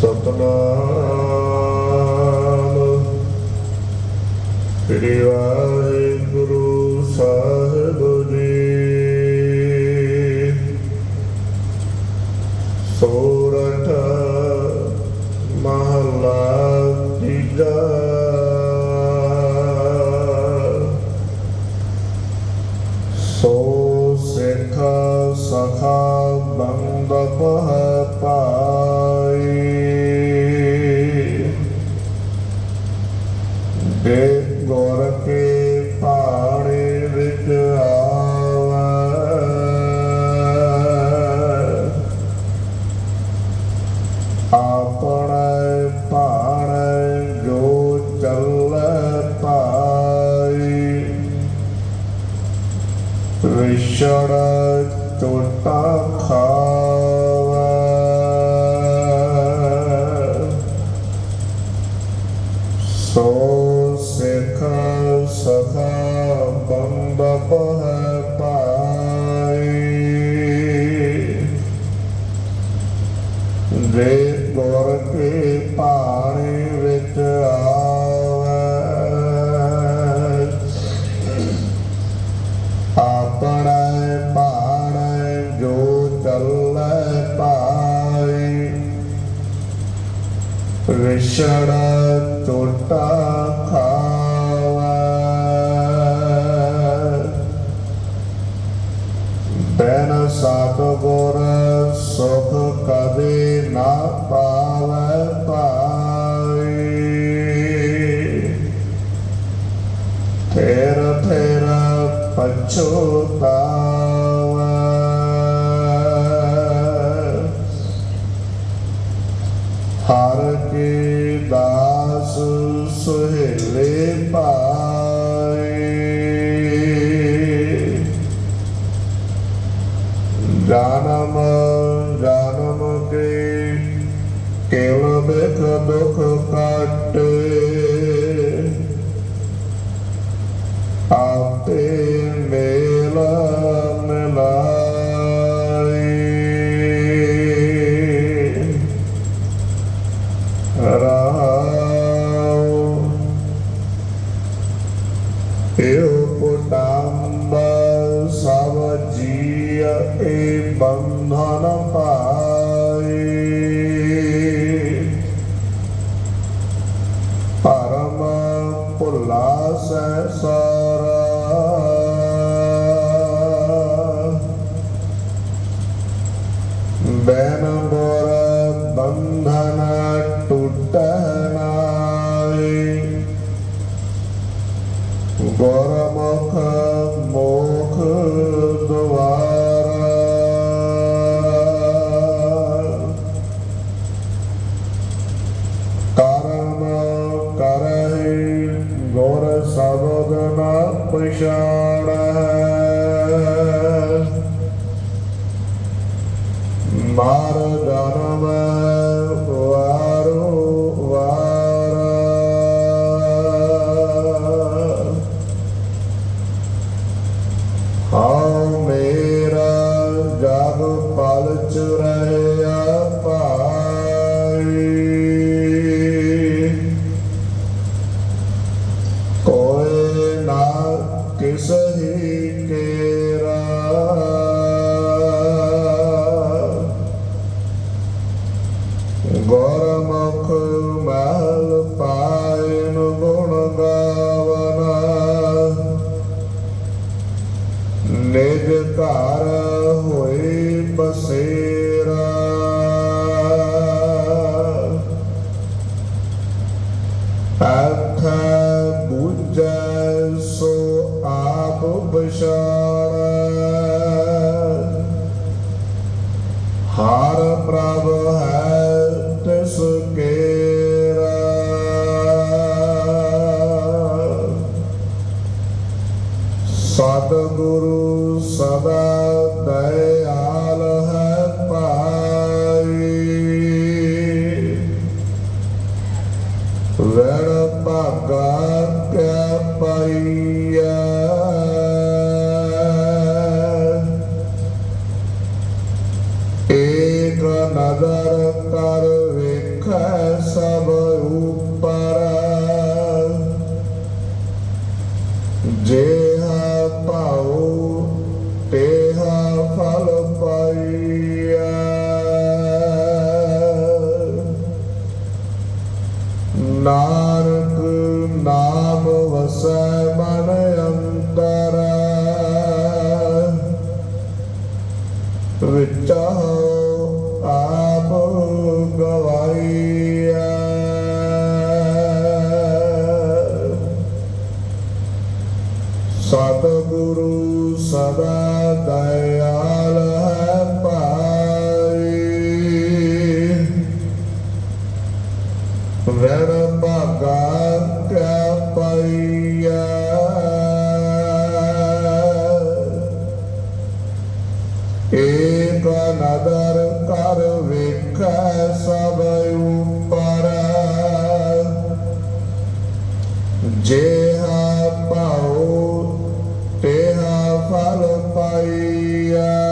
ਸਤਨਾਮ। ਸ੍ਰੀ ਆਪਣੇ ਭਾਣੇ ਜੋ ਚੱਲੈ ਪਾਈ ਵਿਛੜ ਟੋਟਾ ਗੁਰ ਕੇ ਪਾਣੀ ਵਿੱਚ ਆਵੈ। ਆਪਣੇ ਪਾਣੇ ਜੋ ਚੱਲੈ ਪਾਈ ਵਿਛੜ ਟੋਟਾ ਖਾਵੈ। ਬੈਨ ਸਾਤ ਗੁਰ ਸੁਖ ਨਾ ਪਾਵੈ ਪਾਈ ਥੇਰ ਥੇਰ ਪਛੋਤਾਵੈ ਹਰ ਕੇ ਦਾਸ ਸੁਹੇਲੇ ਪਾਏ ਜਾਨਮ ਜਾਨਮ ਕੇ ਕੇਵਲ ਬਿਖ ਦੁਖ ਕਾਟੇ ਆਪੇ ਮੇਲ ਮਿਲਾਈ ਰਾਉ ਏਉ ਪੁਟੰਬ ਸਭ ਜੀਅ ਏ ਬੰਧਨ ਗੁਰਮੁਖ ਮੋਖ ਦੁਆਰਾ। ਕਰਮ ਕਰਹਿ ਗੁਰ ਸਬਦ ਨ ਪਛਾੜੈ ਮਾਰ ਜਨਮ ਕਿਸ ਹੀ ਕੇਰਾ ਗੁਰਮੁਖ ਮਹਿਲ ਪਾਇਨ ਗੁਣ ਗਾਵਨਾ। ਨਿਜ ਘਰ ਹੋਏ ਬਸੇਰਾ। ਅਥ ਬੁਝੈ ਆਪ ਬਸ਼ਾਰ ਹਰ ਪ੍ਰਭ ਹੈ ਤਿਸ ਕੇਰਾ। ਸਤਿਗੁਰੂ ਸਦਾ ਦਇਆਲ ਹੈ ਪਾਈ ਵੈਣ ਭਾਗਾ ਕੈ ਪਾਈ। ਸਭ ਉਪਰ। ਜਿਹਾ ਪਾਉ ਤੇਹਾ ਫਲ ਪਾਈਐ। ਨਾ ਵੈਰ ਭਾਗਾ ਕਿਆ ਪਾਈਐ ਏਕ ਨਦਰ ਕਰ ਵੇਖੈ ਸਭ ਉਪਰ। ਜਿਹਾ ਪਾਉ ਤੇਹਾ ਫਲ ਪਾਈਐ